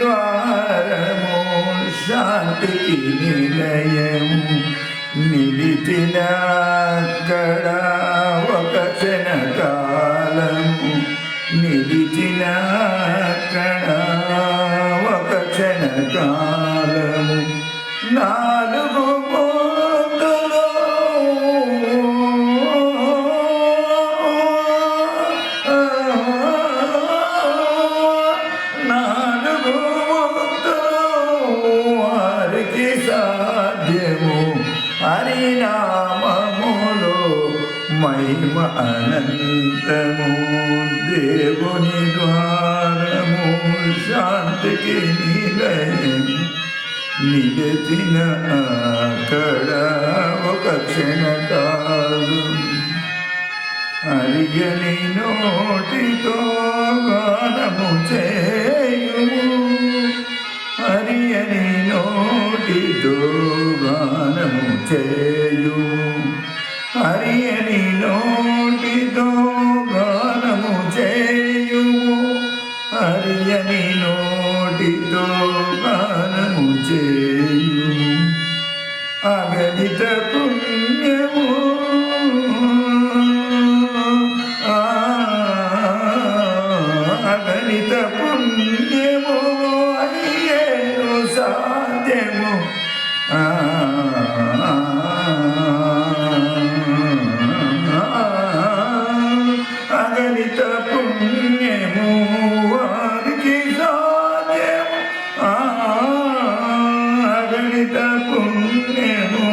ద్వారము శాంతికి నిలయము నిలిచిన అక్కడ ఒక క్షణకాలము నిలిచిన అక్కడ ఒక క్షణకాలము నాలుగు హరినామములో మహిమ అనంతము. దేవుని ద్వారము శాంతికి నిలయం. నిలచిన అక్కడ ఒక క్షణకాలు. అరియని నోటితో గానము చేయు అరియని నోటితో గానము చేయు. హరియని నోటితో గానము చేయు. హరియని నోటితో గానము చేయు. అగణిత పుణ్యము. అగణిత పుణ్యము. అయ్యేను సాధ్యము. అగణిత పుణ్యము వారికి సాధ్యము. అగణిత పుణ్యము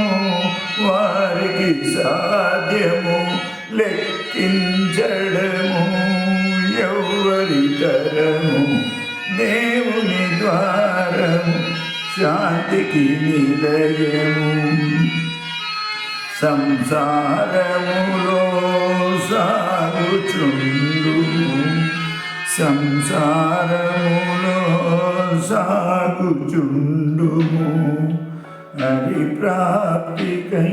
వారికి సాధ్యము. లెక్కించడము ఎవరి తరము? దేవుని ద్వారము. శాంతికి నిలయము. సంసారములో సాగుచుండు సంసారములో సాగుచుండుము. హరి ప్రాప్తికై